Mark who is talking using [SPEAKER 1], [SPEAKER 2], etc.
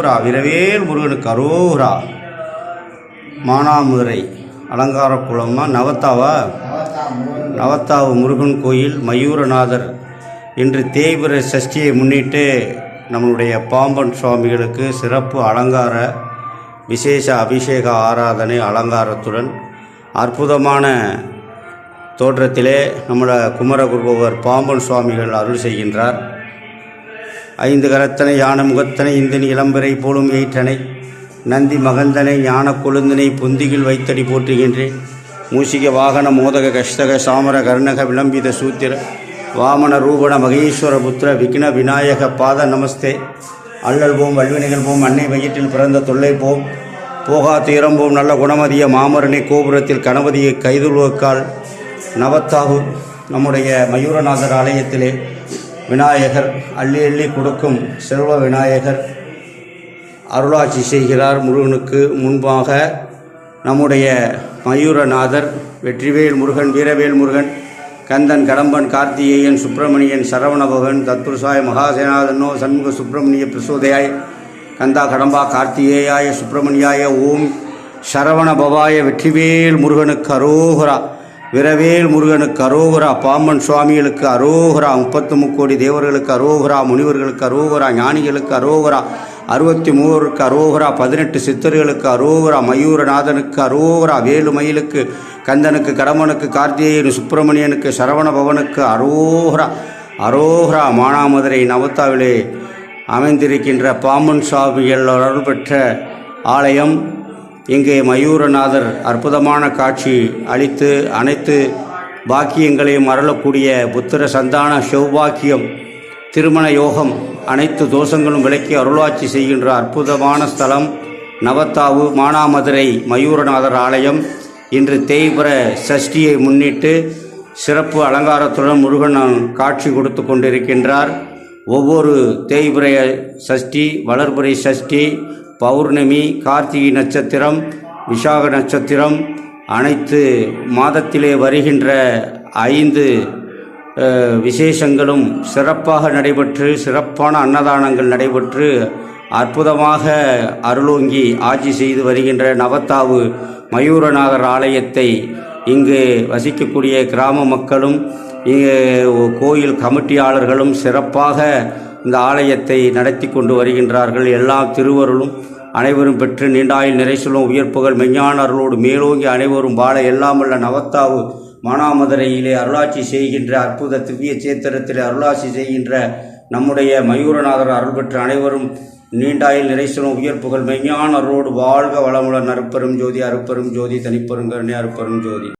[SPEAKER 1] அரோரா விரவேல் முருகனுக்கு அரோரா மானாமதுரை அலங்கார குளமா நவத்தாவா? நவத்தாவு முருகன் கோயில் மயூரநாதர். இன்று தேய்பிர சஷ்டியை முன்னிட்டு நம்மளுடைய பாம்பன் சுவாமிகளுக்கு சிறப்பு அலங்கார விசேஷ அபிஷேக ஆராதனை அலங்காரத்துடன் அற்புதமான தோற்றத்திலே நம்மள குமரகுருபவர் பாம்பன் சுவாமிகள் அருள் செய்கின்றார். ஐந்து கரத்தனை யான முகத்தனை இந்தின் இளம்பிறை போலும் ஏற்றனை. நந்தி மகந்தனை ஞான கொழுந்தினை புந்திகில் வைத்தடி போற்றுகின்றேன் மூசிக வாகன மோதக கஷ்டக சாமர கர்ணக விளம்பித சூத்திர. வாமன ரூபண மகேஸ்வர புத்திர விக்ன விநாயக பாத நமஸ்தே. அல்லல் போம் வல்வினைகள் போம் அன்னை வயிற்றில் பிறந்த தொல்லை போம். போகா தீரம் போம் நல்ல குணமதிய மாமரனை கோபுரத்தில் கணபதியை கைதுழுவக்கால் நவத்தாகு நம்முடைய மயூரநாதர் ஆலயத்திலே விநாயகர் அள்ளி அள்ளி கொடுக்கும் செல்வ விநாயகர். அருளாட்சி செய்கிறார் முருகனுக்கு. முன்பாக நம்முடைய மயூரநாதர் வெற்றிவேல் முருகன் வீரவேல் முருகன் கந்தன் கடம்பன் கார்த்திகேயன் சுப்பிரமணியன் சரவணபவன் தத்புருஷாய மகாசேனாதனோ சண்முக சுப்பிரமணிய பிரசோதையாய் கந்தா கடம்பா கார்த்திகேயாய சுப்பிரமணியாய ஓம் சரவணபவாய வெற்றிவேல் முருகனுக்கு அரோகரா. விரவேல் முருகனுக்கு அரோகரா பாம்பன் சுவாமிகளுக்கு அரோகரா முப்பத்து முக்கோடி தேவர்களுக்கு அரோகரா முனிவர்களுக்கு அரோகரா ஞானிகளுக்கு அரோகரா அறுபத்தி மூவருக்கு அரோகரா பதினெட்டு சித்தர்களுக்கு அரோகரா மயூரநாதனுக்கு அரோகரா வேலுமயிலுக்கு கந்தனுக்கு கடமனுக்கு கார்த்திகேயன் சுப்பிரமணியனுக்கு சரவண பவனுக்கு அரோகரா அரோகரா மானாமதுரை நவத்தாவிலே அமைந்திருக்கின்ற பாம்பன் சுவாமிகள் அருள் பெற்ற ஆலயம் இங்கே மயூரநாதர் அற்புதமான காட்சி அளித்து அனைத்து பாக்கியங்களையும் அருளக்கூடிய புத்திர சந்தான சௌபாக்கியம் திருமண யோகம் அனைத்து தோஷங்களும் விலக்கி அருளாட்சி செய்கின்ற அற்புதமான ஸ்தலம் நவத்தாவு மானாமதுரை மயூரநாதர் ஆலயம். இன்று தேய்பிர சஷ்டியை முன்னிட்டு சிறப்பு அலங்காரத்துடன் முருகன் காட்சி கொடுத்து கொண்டிருக்கின்றார். ஒவ்வொரு தேய்பிரை சஷ்டி வளர்புரை சஷ்டி பௌர்ணமி கார்த்திகை நட்சத்திரம் விசாக நட்சத்திரம் அனைத்து மாதத்திலே வருகின்ற ஐந்து விசேஷங்களும் சிறப்பாக நடைபெற்று சிறப்பான அன்னதானங்கள் நடைபெற்று அற்புதமாக அருளோங்கி ஆட்சி செய்து வருகின்ற நவத்தாவு மயூரநாதர் ஆலயத்தை இங்கு வசிக்கக்கூடிய கிராம மக்களும் இங்கு கோயில் கமிட்டியாளர்களும் சிறப்பாக இந்த ஆலயத்தை நடத்தி கொண்டு வருகின்றார்கள். எல்லாம் திருவருளும் அனைவரும் பெற்று நீண்டாயில் நிறைசொல்லும் உயர்ப்புகள் மெஞ்ஞான அருளோடு மேலோங்கி அனைவரும் வாழ எல்லாமல்ல நவத்தாவு மானாமதுரையிலே அருளாட்சி செய்கின்ற அற்புத திவ்ய சேத்திரத்திலே அருளாட்சி செய்கின்ற நம்முடைய மயூரநாதர் அருள் பெற்ற அனைவரும் நீண்டாயில் நிறைசொல்லும் உயர்ப்புகள் மெஞ்ஞான அருளோடு வாழ்க வளமுடன் அறுப்பெரும் ஜோதி அறுப்பெரும் ஜோதி தனிப்பெருங்கருணை அறுப்பெரும் ஜோதி.